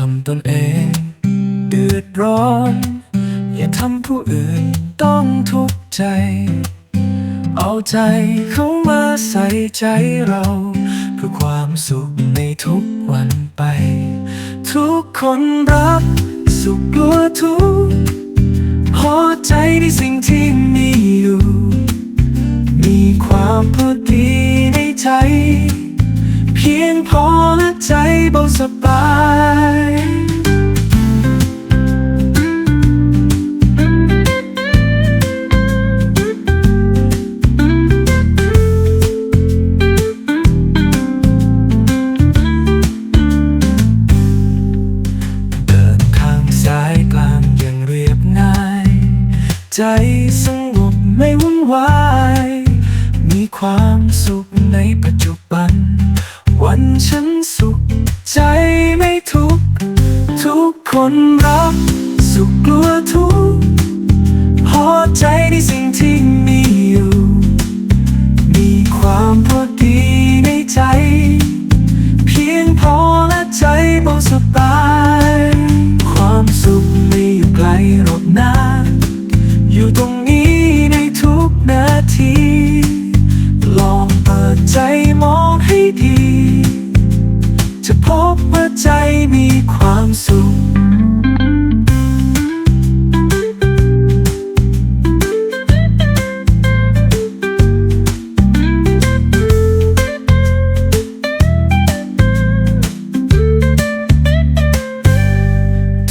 ทำตนเอง เดือดร้อน อย่าทำผู้อื่นต้องทุกข์ใจ เอาใจเขามาใส่ใจเราเพื่อความสุขในทุกวันไป ทุกคนรับ สุขกลัวทุกพอใจในสิ่งที่ เบาสบายเดินทางสายกลางย่างเรียบง่ายใจสงบไม่วุ่นวาย มีความสุขในปัจจุบัน วันฉันสุข ใจไม่ทุก ทุกคนรัก สุขกลัวทุกพอใจในสิ่งที่มีอยู่ มีความพอดีในใจ เพียงพอและใจเบาสบาย ความสุขไม่อยู่ไกลหรอกนะ ใจมีความสุข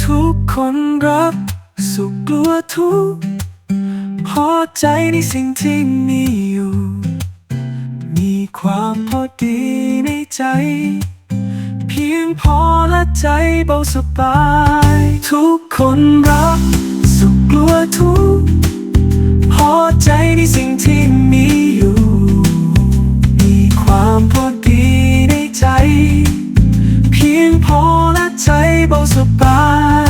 ทุกคนรักสุขกลัวทุกข์พอใจในสิ่งที่มีอยู่ มีความพอดีในใจ พียงพอและใจเบาสบาย ทุกคนรัก สุขกลัวทุกพอใจในสิ่งที่มีอยู่ มีความพอดีในใจ เพียงพอและใจเบาสบาย